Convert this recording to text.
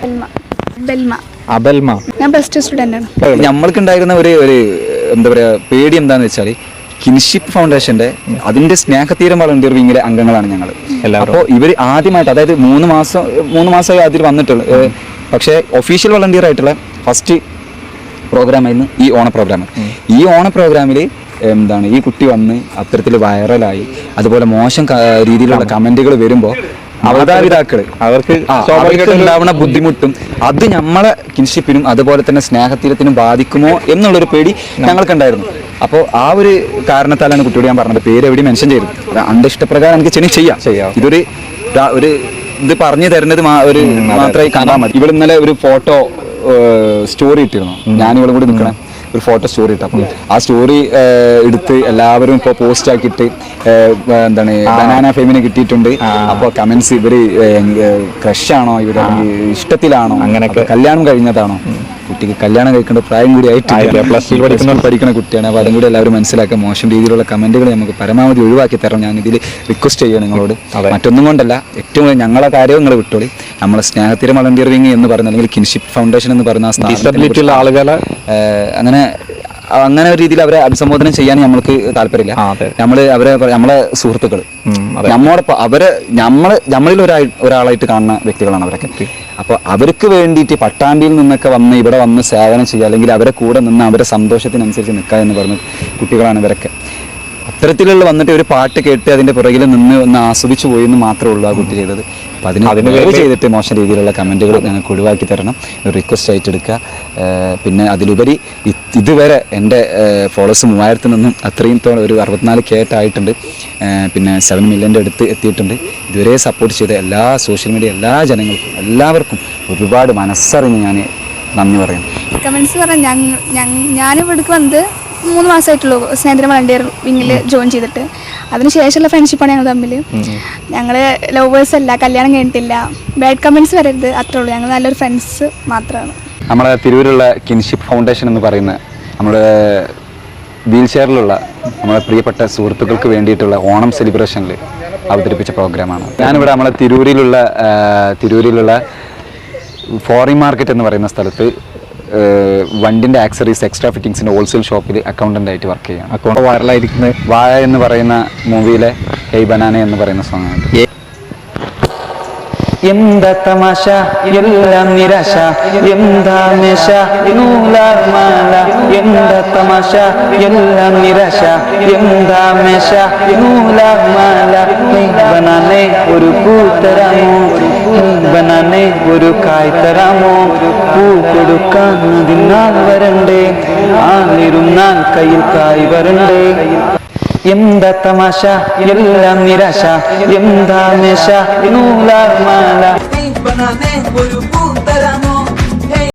ബെൽമ. ബെൽമ. അബൽമ ഞാൻ plus two student ആണ്. നമ്മൾക്ക് ഉണ്ടായിരുന്ന ഒരു ഒരു എന്താ പറയാ പേടി എന്താന്ന് വെച്ചാൽ കിൻഷിപ്പ് ഫൗണ്ടേഷന്റെ അതിന്റെ സ്നേഹതീരം വളണ്ടിയർ വിങ്ങിലെ അംഗങ്ങളാണ് ഞങ്ങൾ അപ്പോൾ ഇവർ ആദ്യമായിട്ട് അതായത് മൂന്ന് മാസം മൂന്ന് മാസമായി അതിൽ വന്നിട്ടുള്ളൂ പക്ഷേ ഒഫീഷ്യൽ വളണ്ടിയർ ആയിട്ടുള്ള ഫസ്റ്റ് പ്രോഗ്രാമായിരുന്നു ഈ ഓണ പ്രോഗ്രാം ഈ ഓണ പ്രോഗ്രാമിൽ എന്താണ് ഈ കുട്ടി വന്ന് അത്തരത്തിൽ വൈറലായി അതുപോലെ മോശം രീതിയിലുള്ള കമന്റുകൾ വരുമ്പോൾ മാതാപിതാക്കൾ. അവർക്ക് അവർക്ക് ഉണ്ടാവുന്ന ബുദ്ധിമുട്ടും അത് നമ്മളെ കിൻഷിപ്പിനും അതുപോലെ തന്നെ സ്നേഹതീരത്തിനും ബാധിക്കുമോ എന്നുള്ളൊരു പേടി ഞങ്ങൾക്കുണ്ടായിരുന്നു. അപ്പോൾ ആ ഒരു കാരണത്താലാണ് കുട്ടിയോട് ഞാൻ പറഞ്ഞത്. പേര് എവിടെ മെൻഷൻ ചെയ്തു അത് അന്റെ ഇഷ്ടപ്രകാരം എനിക്ക് ചെനി ചെയ്യാം. ചെയ്യാം. ഇതൊരു ഒരു ഇത് പറഞ്ഞു തരുന്നത് ഒരു മാത്രമായി കാണാൻ മതി. ഇവിടെ ഇന്നലെ ഒരു ഫോട്ടോ സ്റ്റോറി ഇട്ടിരുന്നു. ഞാൻ ഇവളും കൂടി നിൽക്കണേ. ഒരു ഫോട്ടോ സ്റ്റോറി ഇട്ടു. അപ്പം ആ സ്റ്റോറി എടുത്ത് എല്ലാവരും ഇപ്പോൾ പോസ്റ്റ് ആക്കിയിട്ട് എന്താണ് ബനാന ഫെമിനെ കിട്ടിയിട്ടുണ്ട്. അപ്പോൾ കമന്റ്സ് ഇവർ ക്രഷാണോ ഇവർ ഇഷ്ടത്തിലാണോ? അങ്ങനെയൊക്കെ. കല്യാണം കഴിഞ്ഞതാണോ? കുട്ടിക്ക് കല്യാണം കഴിക്കേണ്ട പ്രായം കൂടി ആയിട്ടില്ല. ആയിട്ട് പ്ലസ് ടു പഠിക്കുന്ന പഠിക്കുന്ന കുട്ടിയാണ്. അപ്പോൾ അതും കൂടി എല്ലാവരും മനസ്സിലാക്കുക. മോശം രീതിയിലുള്ള കമന്റുകൾ നമുക്ക് പരമാവധി ഒഴിവാക്കി തരണം. ഞാൻ ഇതിൽ റിക്വസ്റ്റ് ചെയ്യുക നിങ്ങളോട് മറ്റൊന്നും കൊണ്ടല്ല ഏറ്റവും കൂടുതൽ ഞങ്ങളെ കാര്യം നിങ്ങൾ വിട്ടോളി. നമ്മളെ സ്നേഹത്തിര വളണ്ടിയർ വിങ് എന്ന് പറയുന്ന അല്ലെങ്കിൽ കിൻഷിപ്പ് ഫൗണ്ടേഷൻ എന്ന് പറയുന്ന ഡിസബിലിറ്റി ഉള്ള ആളുകളെ അങ്ങനെ അങ്ങനെ ഒരു രീതിയിൽ അവരെ അഭിസംബോധന ചെയ്യാൻ നമ്മൾക്ക് താല്പര്യമില്ല. നമ്മൾ അവരെ നമ്മളെ സുഹൃത്തുക്കൾ. നമ്മോടൊപ്പം അവരെ നമ്മൾ നമ്മളിൽ ഒരാൾ ഒരാളായിട്ട് കാണുന്ന വ്യക്തികളാണ് അവരൊക്കെ. അപ്പോൾ അവർക്ക് വേണ്ടിയിട്ട് പട്ടാമ്പിയിൽ നിന്നൊക്കെ വന്ന് ഇവിടെ വന്ന് സേവനം ചെയ്യുക അല്ലെങ്കിൽ അവരെ കൂടെ നിന്ന് അവരെ സന്തോഷത്തിനനുസരിച്ച് നിൽക്കുക എന്ന് പറഞ്ഞ കുട്ടികളാണ് ഇവരൊക്കെ. അത്തരത്തിലുള്ള വന്നിട്ട് ഒരു പാട്ട് കേട്ട് അതിന്റെ പുറകിൽ നിന്ന് ഒന്ന് ആസ്വദിച്ചു പോയി എന്ന് മാത്രമേ ഉള്ളൂ ആ കുട്ടി ചെയ്തത്. അപ്പം അതിന് അതിന് വേറെ ചെയ്തിട്ട് മോശം രീതിയിലുള്ള കമന്റുകൾ ഞങ്ങൾക്ക് ഒഴിവാക്കി തരണം. ഒരു റിക്വസ്റ്റ് ആയിട്ട് എടുക്കുക പിന്നെ അതിലുപരി ഇതുവരെ എന്റെ ഫോളോവേഴ്സ് മൂവായിരത്തിൽ നിന്നും അത്രയും തോളം ഒരു അറുപത്തിനാല് കെ ആയിട്ടുണ്ട്. പിന്നെ സെവൻ മില്യന്റെ അടുത്ത് എത്തിയിട്ടുണ്ട്. ഇതുവരെ സപ്പോർട്ട് ചെയ്ത എല്ലാ സോഷ്യൽ മീഡിയ എല്ലാ ജനങ്ങൾക്കും എല്ലാവർക്കും ഒരുപാട് മനസ്സറിഞ്ഞ് ഞാൻ നന്ദി പറയുന്നു. കമൻസ് പറഞ്ഞാൽ ഞാനിവിടെ വന്നത് മൂന്ന് മാസമായിട്ടുള്ളൂ സ്നേഹിതര വളണ്ടിയർ വിങ്ങിൽ ജോയിൻ ചെയ്തിട്ട്. അതിന് ശേഷമുള്ള ഫ്രണ്ട്ഷിപ്പാണ് ഞങ്ങൾ തമ്മിൽ ഞങ്ങൾ ലവേഴ്സ് അല്ല കല്യാണം കഴിഞ്ഞിട്ടില്ല. ബാഡ് കമൻസ് വരരുത് അത്രേ ഉള്ളൂ. ഞങ്ങൾ നല്ലൊരു ഫ്രണ്ട്സ് മാത്രമാണ് നമ്മുടെ തിരൂരുള്ള കിൻഷിപ്പ് ഫൗണ്ടേഷൻ എന്ന് പറയുന്ന നമ്മുടെ വീൽ ചെയറിലുള്ള നമ്മുടെ പ്രിയപ്പെട്ട സുഹൃത്തുക്കൾക്ക് വേണ്ടിയിട്ടുള്ള ഓണം സെലിബ്രേഷനിൽ അവതരിപ്പിച്ച പ്രോഗ്രാമാണ് ഞാനിവിടെ നമ്മളെ തിരൂരിലുള്ള തിരൂരിലുള്ള ഫോറിൻ മാർക്കറ്റ് എന്ന് പറയുന്ന സ്ഥലത്ത് വണ്ടിന്റെ ആക്സറീസ് എക്സ്ട്രാ ഫിറ്റിങ്സിന്റെ ഹോൾസെയിൽ ഷോപ്പിൽ അക്കൗണ്ടന്റ് ആയിട്ട് വർക്ക് ചെയ്യാം അക്കൗണ്ട് വൈറലായിരിക്കുന്നത് വായ എന്ന് പറയുന്ന മൂവിയിലെ ഹെയ് ബനാന എന്ന് പറയുന്ന സോങ് ആണ്. എന്താ തമാശ? എല്ലാം നിരാശ. എന്താ നിശ നൂലാർമാല എന്താ തമാശ? എല്ലാം നിരാശ. എന്താ മേശ? നൂലാർമാല ബനാനെ ഒരു പൂ തരാമോ ബനാനെ ഒരു കായ് തരാമോ പൂ കൊടുക്കാൻ അതിനാൽ വരണ്ടേ? ആ നിരുന്നാൽ കയ്യിൽ കായ് വരണ്ടേ? എന്താ തമാശ? എല്ലാം നിരാശ. എന്താ മേശ നൂലാർ മാല. ഒരു പൂത്തരം